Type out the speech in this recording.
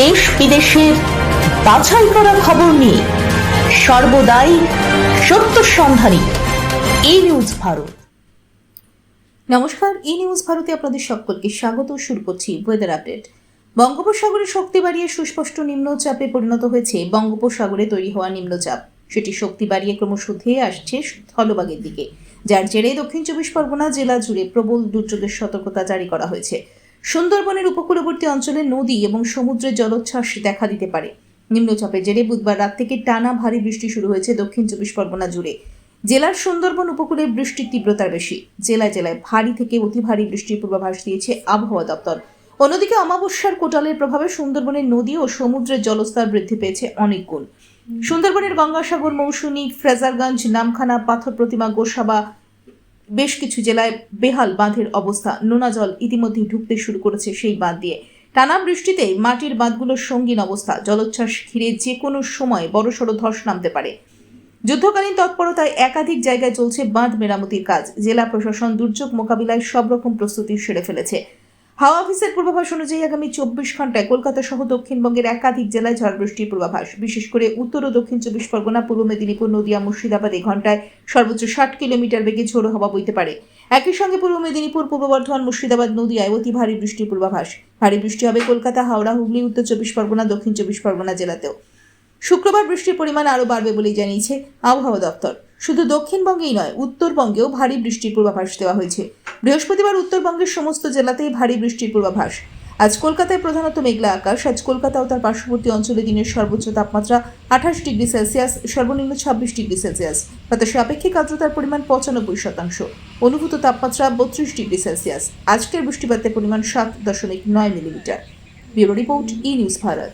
দেশ বিদেশের বাছাই করা খবর নিয়ে সর্বদাই সত্য সন্ধানী এই নিউজ ভারত। নমস্কার ই নিউজ ভারতে আপনাদের সকলকে স্বাগত, শুরু করছি ওয়েদার আপডেট বঙ্গোপসাগরে শক্তি বাড়িয়ে সুস্পষ্ট নিম্নচাপে পরিণত হয়েছে বঙ্গোপসাগরে তৈরি হওয়া নিম্নচাপ। সেটি শক্তি বাড়িয়ে ক্রমশ ধেয়ে আসছে স্থলভাগের দিকে। যার জেরে দক্ষিণ চব্বিশ পরগনা জেলা জুড়ে প্রবল দুর্যোগের সতর্কতা জারি করা হয়েছে। সুন্দরবনের উপকূলবর্তী অঞ্চলে নদী এবং সমুদ্রের জলোচ্ছ্বাস দেখা দিতে পারে। নিম্নচাপের জেরে বুধবার রাত থেকে টানা ভারী বৃষ্টি শুরু হয়েছে দক্ষিণ চব্বিশ পরগনা জুড়ে। জেলার সুন্দরবন উপকূলে বৃষ্টির তীব্রতা বেশি। জেলায় জেলায় ভারী থেকে অতি ভারী বৃষ্টির পূর্বাভাস দিয়েছে আবহাওয়া দপ্তর। অন্যদিকে অমাবস্যার কোটালের প্রভাবে সুন্দরবনের নদী ও সমুদ্রের জলস্তর বৃদ্ধি পেয়েছে অনেক গুণ। সুন্দরবনের গঙ্গাসাগর মৌসুমী ফ্রেজারগঞ্জ, নামখানা, পাথর প্রতিমা, গোসাবা বেশ কিছু জেলায় বেহাল বাঁধের অবস্থা। নোনা জল ইতিমধ্যে ঢুকতে শুরু করেছে সেই বাঁধ দিয়ে। টানা বৃষ্টিতে মাটির বাঁধগুলোর সঙ্গীন অবস্থা। জলোচ্ছ্বাস ঘিরে যে কোনো সময় বড়সড় ধস নামতে পারে। যুদ্ধকালীন তৎপরতায় একাধিক জায়গায় চলছে বাঁধ মেরামতির কাজ। জেলা প্রশাসন দুর্যোগ মোকাবিলায় সব রকম প্রস্তুতি সেরে ফেলেছে। হাওয়া অফিসের পূর্বাভাস অনুযায়ী আগামী চব্বিশ ঘন্টায় কলকাতা সহ দক্ষিণবঙ্গের একাধিক জেলায় ঝড় বৃষ্টির পূর্বাভাস। বিশেষ করে উত্তর ও দক্ষিণ চব্বিশ পরগনা, পূর্ব মেদিনীপুর, নদিয়া, মুর্শিদাবাদে ঘন্টায় সর্বোচ্চ ষাট কিলোমিটার বেগে ঝোড়ো হওয়া বইতে পারে। একই সঙ্গে পূর্ব মেদিনীপুর, পূর্ব বর্ধমান, মুর্শিদাবাদ, নদিয়ায় অতি ভারী বৃষ্টির পূর্বাভাস। ভারী বৃষ্টি হবে কলকাতা, হাওড়া, হুগলি, উত্তর চব্বিশ পরগনা, দক্ষিণ চব্বিশ পরগনা জেলাতেও। শুক্রবার বৃষ্টির পরিমাণ আরও বাড়বে বলেই জানিয়েছে আবহাওয়া দপ্তর। শুধু দক্ষিণবঙ্গেই নয়, উত্তরবঙ্গেও ভারী বৃষ্টির পূর্বাভাস দেওয়া হয়েছে। বৃহস্পতিবার উত্তরবঙ্গের সমস্ত জেলাতেই ভারী বৃষ্টির পূর্বাভাস। আজ কলকাতায় প্রধানত মেঘলা আকাশ, আজ কলকাতা ও তার পার্শ্ববর্তী অঞ্চলে দিনের সর্বোচ্চ তাপমাত্রা আঠাশ ডিগ্রি সেলসিয়াস, সর্বনিম্ন ছাব্বিশ ডিগ্রি সেলসিয়াস। বাতাসে আপেক্ষিক আর্দ্রতার পরিমাণ পঁচানব্বই শতাংশ। অনুভূত তাপমাত্রা বত্রিশ ডিগ্রি সেলসিয়াস। আজকের বৃষ্টিপাতের পরিমাণ সাত দশমিক নয় millimetre. Bureau report E news Bharat.